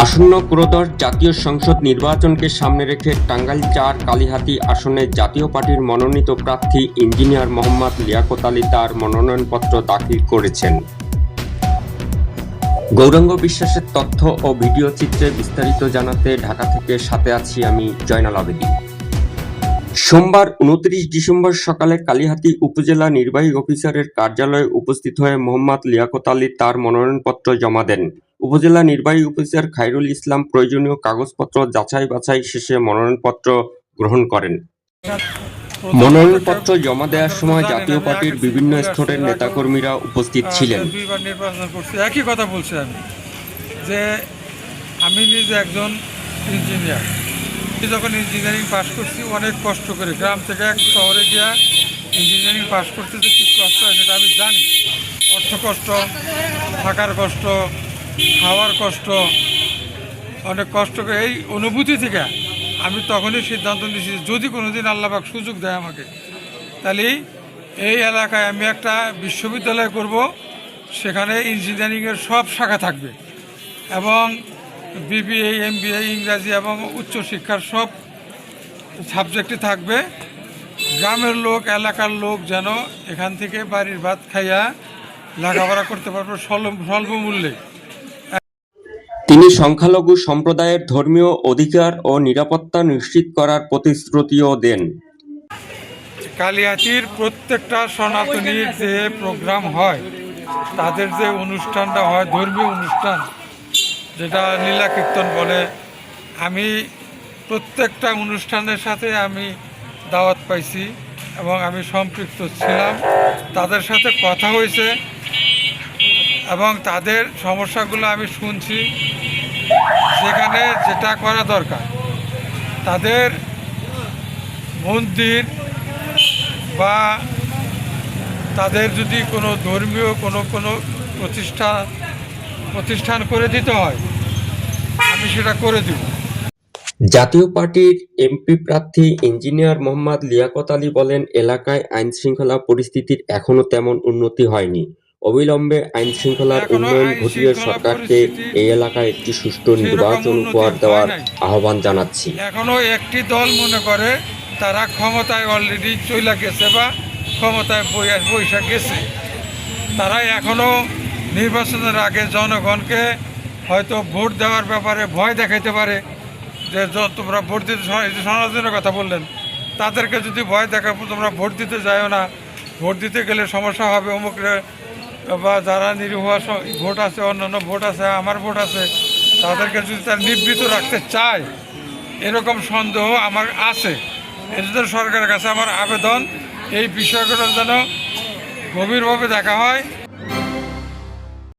আসন্ন ক্রোদশ জাতীয় সংসদ নির্বাচনকে সামনে রেখে টাঙ্গাইল চার কালিহাতি আসনে জাতীয় পার্টির মনোনীত প্রার্থী ইঞ্জিনিয়ার মোহাম্মদ লিয়াকত আলী তার মনোনয়নপত্র দাখিল করেছেন। গৌরাঙ্গ বিশ্বাসের তথ্য ও ভিডিও চিত্রে বিস্তারিত জানাতে ঢাকা থেকে সাথে আছি আমি জয়নাল আবেদী। সোমবার উনত্রিশ ডিসেম্বর সকালে কালিহাতি উপজেলা নির্বাহী অফিসারের কার্যালয়ে উপস্থিত হয়ে মোহাম্মদ লিয়াকত আলী তার মনোনয়নপত্র জমা দেন। উপজেলা নির্বাহী অফিসার খায়রুল ইসলাম প্রয়োজনীয় কাগজপত্র যাচাই বাছাই শেষে মনোনয়নপত্র গ্রহণ করেন। মনোনয়নপত্র জমা দেওয়ার সময় জাতীয় পার্টির বিভিন্ন স্তরের নেতাকর্মীরা উপস্থিত ছিলেন। একই কথা যে আমি নিজে একজন ইঞ্জিনিয়ার। আমি যখন ইঞ্জিনিয়ারিং পাশ করছি, অনেক কষ্ট করে গ্রাম থেকে এক শহরে গিয়া ইঞ্জিনিয়ারিং পাশ করতে যে কী কষ্ট হয় সেটা আমি জানি। অর্থ কষ্ট, থাকার কষ্ট, খাওয়ার কষ্ট, অনেক কষ্ট করে এই অনুভূতি থেকে আমি তখনই সিদ্ধান্ত নিয়েছি, যদি কোনোদিন আল্লাহবাক সুযোগ দেয় আমাকে, তাহলে এই এলাকায় আমি একটা বিশ্ববিদ্যালয় করব, সেখানে ইঞ্জিনিয়ারিংয়ের সব শাখা থাকবে। এবং বিবিএ এমবিএ ইংরাজি এবং উচ্চশিক্ষার সব সাবজেক্টে থাকবে। গ্রামের লোক এলাকার লোক যেন এখান থেকে বাড়ির ভাত খাইয়া লেখাপড়া করতে পারবে স্বল্প মূল্যে তিনি সংখ্যালঘু সম্প্রদায়ের ধর্মীয় অধিকার ও নিরাপত্তা নিশ্চিত করার প্রতিশ্রুতিও দেন। কালিয়াতির প্রত্যেকটা সনাতনীর যে প্রোগ্রাম হয় তাদের যে অনুষ্ঠানটা হয় ধর্মীয় অনুষ্ঠান যেটা লীলা কীর্তন বলে, আমি প্রত্যেকটা অনুষ্ঠানের সাথে আমি দাওয়াত পাইছি এবং আমি সম্পৃক্ত ছিলাম। তাদের সাথে কথা হয়েছে এবং তাদের সমস্যাগুলো আমি শুনছি। সেখানে যেটা করা দরকার, তাদের মন্দির বা তাদের যদি কোনো ধর্মীয় কোনো কোনো প্রতিষ্ঠান প্রতিষ্ঠান করে দিতে হয় আমি সেটা করে দিব। জাতীয় পার্টির এমপি প্রার্থী ইঞ্জিনিয়ার মোহাম্মদ লিয়াকত আলী বলেন এলাকায় আইন শৃঙ্খলা পরিস্থিতির এখনও তেমন উন্নতি হয়নি। অবিলম্বে আইন শৃঙ্খলার উন্নয়ন ঘটিয়ে সরকারকে এই এলাকায় একটি সুষ্ঠু নির্বাচন উপহার দেওয়ার আহ্বান জানাচ্ছি। এখনও একটি দল মনে করে তারা ক্ষমতায় অলরেডি চইলা গেছে বা ক্ষমতায় বইয়া- বৈশা গেছে। তারা এখনও নির্বাচনের আগে জনগণকে হয়তো ভোট দেওয়ার ব্যাপারে ভয় দেখাইতে পারে যে তোমরা ভোট দিতে সনাতনের কথা বললেন, তাদেরকে যদি ভয় দেখাবো তোমরা ভোট দিতে যাও না। ভোট দিতে গেলে সমস্যা হবে অমুক বা যারা নিরীহ ভোট আছে, অন্যান্য ভোট আছে, আমার ভোট আছে, তাদেরকে যদি তার নিবৃত রাখতে চায়, এরকম সন্দেহ আমার আছে। এজন্য সরকারের কাছে আমার আবেদন, এই বিষয়গুলো যেন গভীরভাবে দেখা হয়।